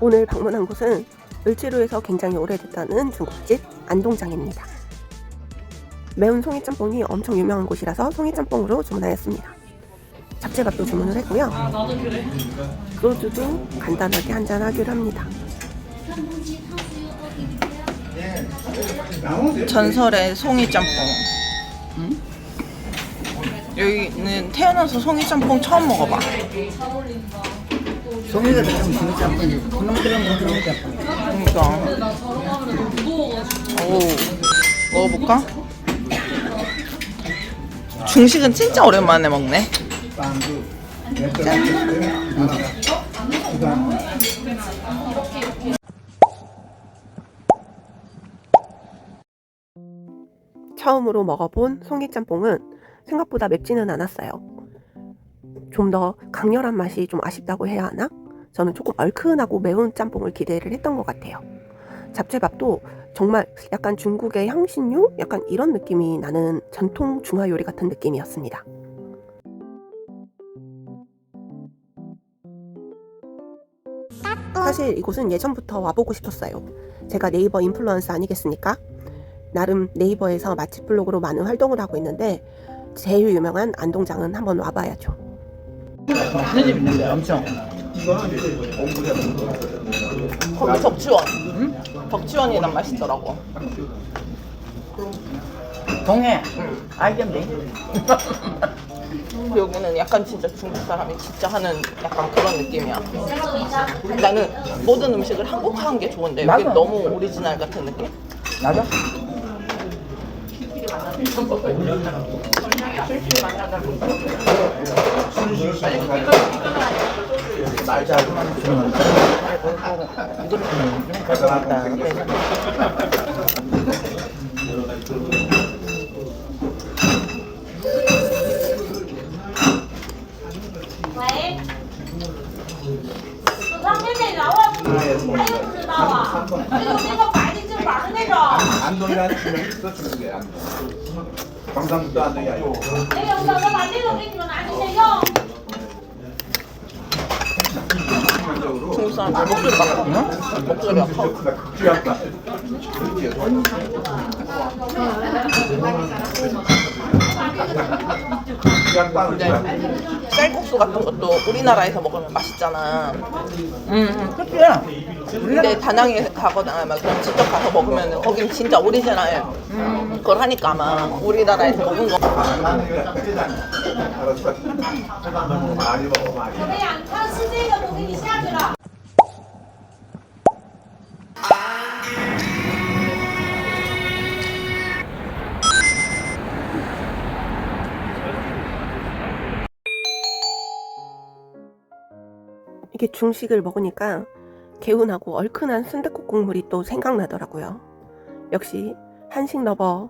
오늘 방문한 곳은 을지로에서 굉장히 오래됐다는 중국집 안동장입니다. 매운 송이짬뽕이 엄청 유명한 곳이라서 송이짬뽕으로 주문하였습니다. 잡채밥도 주문을 했고요. 소주도 간단하게 한잔 하기로 합니다. 전설의 송이짬뽕. 응? 여기는 태어나서 송이짬뽕 처음 먹어봐. 송이가 좀 진짜 짬뽕이 분홍들은 분홍 짬뽕. 그러니까. 오, 먹어볼까? 중식은 진짜 오랜만에 먹네. 처음으로 먹어본 송이짬뽕은 생각보다 맵지는 않았어요. 좀 더 강렬한 맛이 좀 아쉽다고 해야 하나? 저는 조금 얼큰하고 매운 짬뽕을 기대를 했던 것 같아요. 잡채밥도 정말 약간 중국의 향신료? 약간 이런 느낌이 나는 전통 중화 요리 같은 느낌이었습니다. 사실 이곳은 예전부터 와보고 싶었어요. 제가 네이버 인플루언서 아니겠습니까? 나름 네이버에서 맛집 블로그로 많은 활동을 하고 있는데 제일 유명한 안동장은 한번 와봐야죠. 맛있는 집 있는데 엄청. 거기 덕지원. 덕지원이 난 맛있더라고. 동해. 알겠네. 여기는 약간 진짜 중국 사람이 진짜 하는 약간 그런 느낌이야. 나는 모든 음식을 한국화한 게 좋은데 여기. 너무 오리지널 같은 느낌? 나도. 喂，四川面那个我还有不知道啊？还有那个白的正板 막내가 안동이라는 팀을 썼는 게 안동. 경상도 안동이 아니고. 내 영상을 만들어 드린 건 아니세요? 중산 목소리 바꿨나? 목소리 바꿨 극주였다. 극주였다. 근데 쌀국수 같은 것도 우리나라에서 먹으면 맛있잖아. 응, 그치. 근데 다낭에 가거나 막 그런 직접 가서 먹으면 거긴 진짜 오리지널 그걸 하니까 아마 우리나라에서 먹은 거 알았어. 많이 먹어 많이. 怎么样？你看是这个，我给你下去了。 이게 중식을 먹으니까 개운하고 얼큰한 순댓국 국물이 또 생각나더라고요. 역시 한식 러버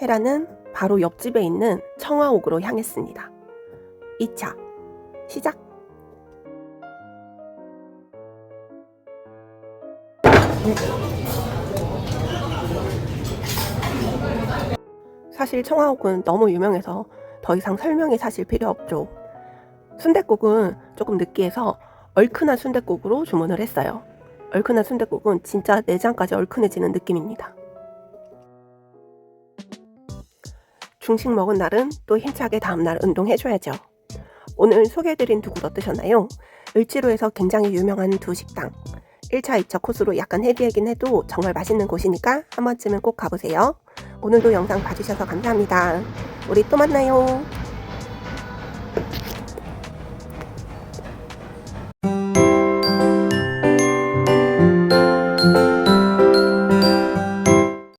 헤라는 바로 옆집에 있는 청화옥으로 향했습니다. 2차 시작! 사실 청화옥은 너무 유명해서 더 이상 설명이 사실 필요 없죠. 순댓국은 조금 느끼해서 얼큰한 순댓국으로 주문을 했어요. 얼큰한 순댓국은 진짜 내장까지 얼큰해지는 느낌입니다. 중식 먹은 날은 또 힘차게 다음날 운동해줘야죠. 오늘 소개해드린 두 곳 어떠셨나요? 을지로에서 굉장히 유명한 두 식당. 1차, 2차 코스로 약간 헤비하긴 해도 정말 맛있는 곳이니까 한 번쯤은 꼭 가보세요. 오늘도 영상 봐주셔서 감사합니다. 우리 또 만나요.